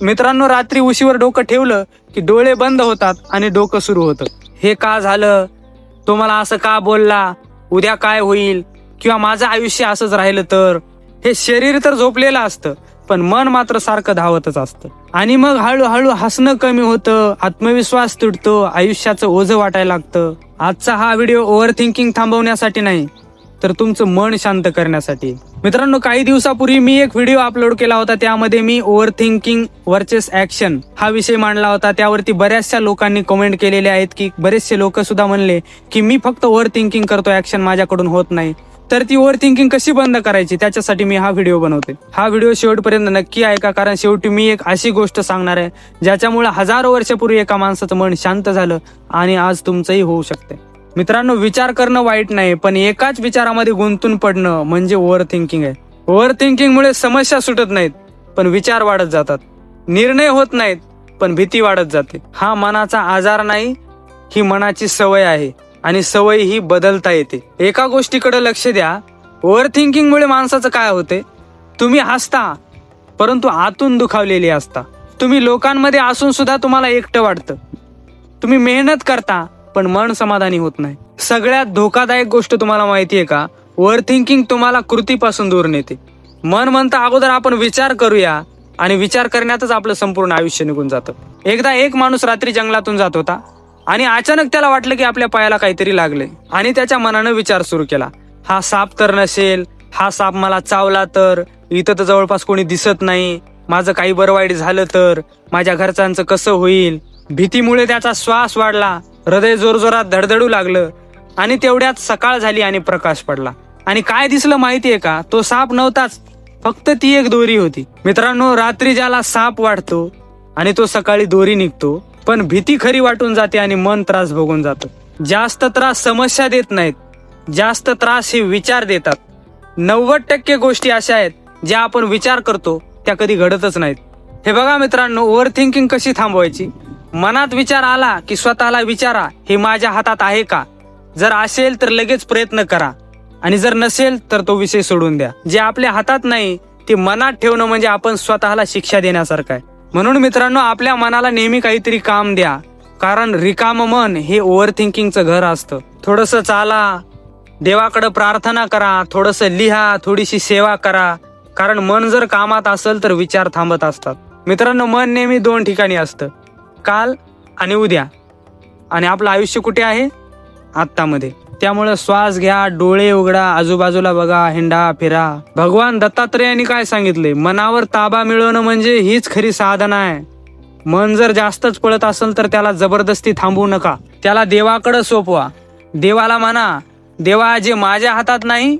मित्रांनो रात्री उशीवर डोकं ठेवलं की डोळे बंद होतात आणि डोकं सुरू होतं. हे का झालं? तो मला असं का बोलला? उद्या काय होईल? किंवा माझं आयुष्य असंच राहिलं तर? हे शरीर तर झोपलेलं असतं पण मन मात्र सारखं धावतच असतं. आणि मग हळूहळू हसणं कमी होतं आत्मविश्वास तुटतो आयुष्याचं ओझं वाटायला लागतं. आजचा हा व्हिडिओ ओव्हर थिंकिंग थांबवण्यासाठी नाही. तर तुमचं मन शांत करण्यासाठी. मित्रांनो काही दिवसापूर्वी मी एक व्हिडिओ अपलोड केला होता. त्यामध्ये मी ओव्हर थिंकिंग वर्चेस ऍक्शन हा विषय मांडला होता. त्यावरती बऱ्याचशा लोकांनी कमेंट केलेले आहेत की बरेचसे लोक सुद्धा म्हणले की मी फक्त ओव्हर थिंकिंग करतो ऍक्शन माझ्याकडून होत नाही. तर ती ओव्हर थिंकिंग कशी बंद करायची? त्याच्यासाठी मी हा व्हिडिओ बनवते. हा व्हिडिओ शेवटपर्यंत नक्की ऐका कारण शेवटी मी एक अशी गोष्ट सांगणार आहे ज्याच्यामुळे हजारो वर्षापूर्वी एका माणसाचं मन शांत झालं आणि आज तुमचंही होऊ शकते मित्रांनो विचार करणं वाईट नाही पण एकाच विचारामध्ये गुंतून पडणं म्हणजे ओव्हर थिंकिंग आहे. ओव्हर थिंकिंगमुळे समस्या सुटत नाहीत पण विचार वाढत जातात. निर्णय होत नाहीत पण भीती वाढत जाते. हा मनाचा आजार नाही ही मनाची सवय आहे आणि सवय ही बदलता येते. एका गोष्टीकडे लक्ष द्या. ओव्हर थिंकिंगमुळे माणसाचं काय होते? तुम्ही हसता परंतु आतून दुखावलेली असता. तुम्ही लोकांमध्ये असून सुद्धा तुम्हाला एकटं वाटतं. तुम्ही मेहनत करता पण मन समाधानी होत नाही. सगळ्यात धोकादायक गोष्ट तुम्हाला माहितीये का? ओव्हर थिंकिंग तुम्हाला कृतीपासून दूर नेते. मन म्हणता अगोदर आपण विचार करूया आणि विचार करण्यातच आपलं संपूर्ण आयुष्य निघून जातं. एकदा एक माणूस रात्री जंगलातून जात होता आणि अचानक त्याला वाटलं की आपल्या पायाला काहीतरी लागले आणि त्याच्या मनानं विचार सुरू केला. हा साप तर नसेल हा साप मला चावला तर इथं तर जवळपास कोणी दिसत नाही माझं काही बरं वाईट झालं तर माझ्या घरच्यांचं कसं होईल? भीतीमुळे त्याचा श्वास वाढला. हृदय जोरजोरात धडधडू लागलं आणि तेवढ्यात सकाळ झाली आणि प्रकाश पडला. आणि काय दिसलं माहितीये का? तो साप नव्हताच फक्त ती एक दोरी होती. मित्रांनो रात्री ज्याला साप वाटतो आणि तो सकाळी दोरी निघतो पण भीती खरी वाटून जाते आणि मन त्रास भोगून जातं. जास्त त्रास समस्या देत नाहीत जास्त त्रास हे विचार देतात. नव्वद टक्के गोष्टी अशा आहेत ज्या आपण विचार करतो त्या कधी घडतच नाहीत. हे बघा मित्रांनो ओव्हर थिंकिंग कशी थांबवायची? मनात विचार आला की स्वतःला विचारा हे माझ्या हातात आहे का? जर असेल तर लगेच प्रयत्न करा. आणि जर नसेल तर तो विषय सोडून द्या. जे आपल्या हातात नाही ते मनात ठेवणं म्हणजे आपण स्वतःला शिक्षा देण्यासारखं आहे. म्हणून मित्रांनो आपल्या मनाला नेहमी काहीतरी काम द्या. कारण रिकाम मन हे ओव्हर थिंकिंगचं घर असतं. थोडस चाला देवाकडे प्रार्थना करा थोडस लिहा थोडीशी सेवा करा. कारण मन जर कामात असेल तर विचार थांबत असतात. मित्रांनो मन नेहमी दोन ठिकाणी असतं. काल आणि उद्या. आणि आपलं आयुष्य कुठे आहे? आत्तामध्ये. त्यामुळं श्वास घ्या डोळे उघडा आजूबाजूला बघा हिंडा फिरा. भगवान दत्तात्रेयांनी काय सांगितले? मनावर ताबा मिळवणं म्हणजे हीच खरी साधना आहे. मन जर जास्तच पळत असेल तर त्याला जबरदस्ती थांबवू नका. त्याला देवाकडे सोपवा. देवाला म्हणा देवा जे माझ्या हातात नाही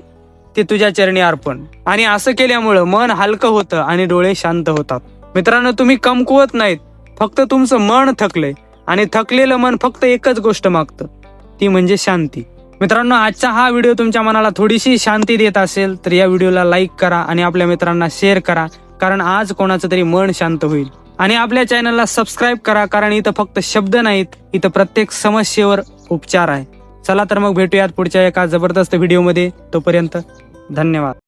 ते तुझ्या चरणी अर्पण. आणि असं केल्यामुळं मन हलकं होतं आणि डोळे शांत होतात. मित्रांनो तुम्ही कमकुवत नाहीत. फक्त तुमचं मन थकलंय आणि थकलेलं मन फक्त एकच गोष्ट मागतं ती म्हणजे शांती. मित्रांनो आजचा हा व्हिडिओ तुमच्या मनाला थोडीशी शांती देत असेल तर या व्हिडिओला लाईक करा आणि आपल्या मित्रांना शेअर करा कारण आज कोणाचं तरी मन शांत होईल. आणि आपल्या चॅनलला सबस्क्राईब करा कारण इथं फक्त शब्द नाहीत इथं प्रत्येक समस्येवर उपचार आहे. चला तर मग भेटूयात पुढच्या एका जबरदस्त व्हिडिओमध्ये. तोपर्यंत धन्यवाद.